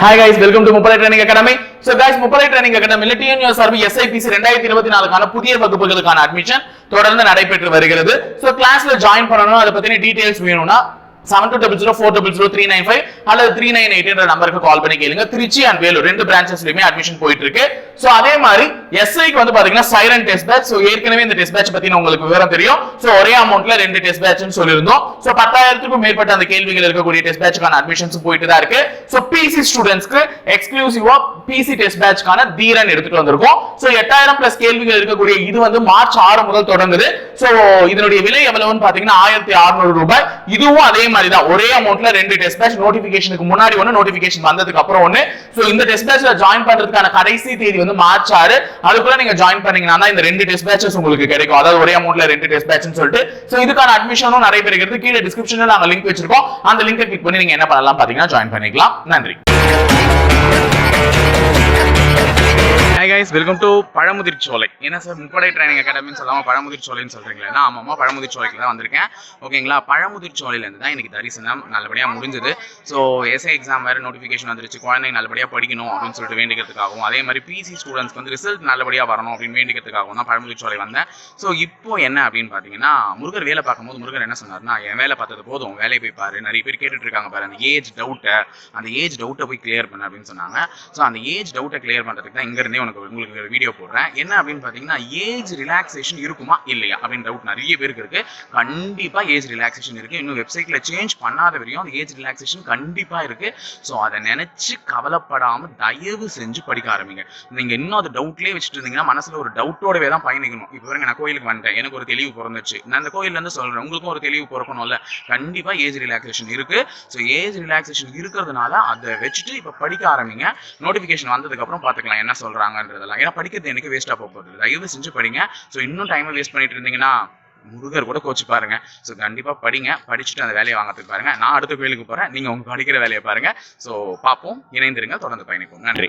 Hi guys welcome to முப்படை training academy so guys முப்படை training அகாடமில டிஎன்யூஎஸ் சார்பு எஸ்ஐபிசி ரெண்டாயிரத்தி இருபத்தி நாலுக்கான புதிய வகுப்புகளுக்கான அட்மிஷன் தொடர்ந்து நடைபெற்று வருகிறது. சோ கிளாஸ்ல ஜாயின் பண்ணணும் அதை பத்தின டீடைல்ஸ் வேணும்னா seven two double zero four double zero three nine five அல்லது த்ரீ நைன் எயிட் நம்பருக்கு கால் பண்ணி கேளுங்க. திருச்சி அண்ட் வேலூர் ரெண்டு பிரான்ச்சஸ்லயுமே அட்மிஷன் போயிட்டு இருக்கு ஸோ அதே மாதிரி எஸ்ஐக்கு வந்து பாத்தீங்கன்னா சைரன் டெஸ்ட் பேட்ச் ஸோ ஏற்கனவே இந்த டெஸ்ட் பேட்ச் பத்தி உங்களுக்கு விவரம் தெரியும். ஸோ ஒரே அமௌண்ட்ல ரெண்டு டெஸ்ட் பேட்ச்னு சொல்லியிருந்தோம். ஸோ பத்தாயிரத்துக்கும் மேற்பட்ட அந்த கேள்விகள் இருக்கக்கூடிய டெஸ்ட் பேட்ச்க்கான அட்மிஷன்ஸ் போயிட்டு தான் இருக்கு. ஸோ பிசி ஸ்டூடெண்ட்ஸ்க்கு எக்ஸ்க்ளூசிவா பிசி டெஸ்ட் பேட்ச்க்கான தீரன் எடுத்துட்டு வந்திருக்கோம். ஸோ எட்டாயிரம் பிளஸ் கேள்விகள் இருக்கக்கூடிய இது வந்து மார்ச் ஆறு முதல் தொடங்குது. சோ இதனுடைய விலை எவ்வளவுன்னு பாத்தீங்கன்னா ஆயிரத்தி அறுநூறு ரூபாய். இதுவும் அதே மாதிரி தான் ஒரே அமௌண்ட்ல ரெண்டு டெஸ்ட் பேட்ச் நோட்டிபிகேஷனுக்கு முன்னாடி ஒன்னு நோட்டிபிகேஷன் வந்ததுக்கு அப்புறம் ஒன்னு சோ இந்த டெஸ்ட் பேட்ச்ல ஜாயின் பண்றதுக்கான கடைசி தேதி வந்து மார்ச் ஆறு அதுக்குள்ள நீங்க ஜாயின் பண்ணீங்கன்னா இந்த ரெண்டு டெஸ்ட் பேட்சஸ் உங்களுக்கு கிடைக்கும். அதாவது ஒரே அமௌண்ட்ல ரெண்டு டெஸ்ட் பேட்ச்னு சொல்லிட்டு. சோ இதுக்கான அட்மிஷனும் நிறைய நடைபெறுகிறது கீழே டிஸ்கிரிப்ஷன்ல நாங்க லிங்க் வச்சிருக்கோம். அந்த லிங்கை கிளிக் பண்ணி நீங்க என்ன பண்ணலாம் பாத்தீங்கன்னா ஜாயின் பண்ணிக்கலாம். நன்றி. Hi guys welcome to Pazhamudhir Solai என்ன சார் முப்படை ட்ரைனிங் அகாடமின்னு சொல்லாமல் பழமுதிர் சோலைன்னு நான் அம்மா பழமுதிர் சோலைக்கு தான் வந்திருக்கேன். ஓகேங்களா பழமுதிர் சோலையிலேருந்து தான் எனக்கு தரிசனம் நல்லபடியாக முடிஞ்சது. ஸோ எஸ்ஐ எக்ஸாம் வேறு நோட்டிஃபிகேஷன் வந்துருச்சு. குழந்தைங்க நல்லபடியாக படிக்கணும் அப்படின்னு சொல்லிட்டு வேண்டிக்கிறதுக்காகவும் அதே மாதிரி பிசி ஸ்டூடெண்ட்ஸ்க்கு வந்து ரிசல்ட் நல்லபடியாக வரணும் அப்படின்னு வேண்டிக்கிறதுக்காகவும் தான் பழமுதிர் சோலை வந்தேன். ஸோ இப்போ என்ன அப்படின்னு பார்த்தீங்கன்னா முருகர் வேலை பார்க்கும்போது முருகர் என்ன சொன்னார்னா என் வேலை பார்த்தது போதும் வேலையை போய் பாரு. நிறைய பேர் கேட்டுட்டு இருக்காங்க பாரு அந்த ஏஜ் டவுட்டை அந்த ஏஜ் டவுட்டை போய் கிளியர் பண்ண அப்படின்னு சொன்னாங்க. ஸோ அந்த ஏஜ் டவுட்டை கிளியர் பண்ணுறதுக்கு தான் இங்கேருந்தே உனக்கு உங்களுக்கு வீடியோ போடுறேன். என்ன அப்படின்னு பார்த்தீங்கன்னா ஏஜ் ரிலாக்ஸேஷன் இருக்குமா? இல்லையா? அப்படின்னு டவுட் நிறைய பேருக்கு இருக்கு. கண்டிப்பாக ஏஜ் ரிலாக்ஸேஷன் இருக்கு. இன்னும் வெப்சைட்ல சேஞ்ச் பண்ணாத வரையும் அந்த ஏஜ் ரிலாக்ஸேஷன் கண்டிப்பாக இருக்கு. ஸோ அதை நினைச்சு கவலைப்படாமல் தயவு செஞ்சு படிக்க ஆரம்பிங்க. நீங்கள் இன்னும் அது டவுட்லேயே வச்சுட்டு இருந்தீங்கன்னா மனசில் ஒரு டவுட்டோடவே தான் பயணிக்கணும். இப்போ வரைக்கும் நான் கோயிலுக்கு வந்துட்டேன். எனக்கு ஒரு தெளிவு பிறந்துச்சு. நான் அந்த கோயிலேருந்து சொல்கிறேன் உங்களுக்கும் ஒரு தெளிவு பிறக்கணும்ல. கண்டிப்பாக ஏஜ் ரிலாக்ஸேஷன் இருக்கு. ஸோ ஏஜ் ரிலாக்ஸேஷன் இருக்கிறதுனால அதை வச்சுட்டு இப்போ படிக்க ஆரம்பிங்க. நோட்டிஃபிகேஷன் வந்ததுக்கப்புறம் பார்த்துக்கலாம் என்ன சொல்கிறாங்க சொல்றாங்கன்றதெல்லாம் ஏன்னா படிக்கிறது எனக்கு வேஸ்ட்டாக போக போகுது. தயவு செஞ்சு படிங்க. ஸோ இன்னும் டைமை வேஸ்ட் பண்ணிட்டு இருந்தீங்கன்னா முருகர் கூட கோச்சு பாருங்க. ஸோ கண்டிப்பாக படிங்க. படிச்சுட்டு அந்த வேலையை வாங்கிறதுக்கு பாருங்க. நான் அடுத்த கோயிலுக்கு போறேன். நீங்க உங்க படிக்கிற வேலையை பாருங்க. ஸோ பார்ப்போம். இணைந்திருங்க தொடர்ந்து பயணிப்போம். நன்றி.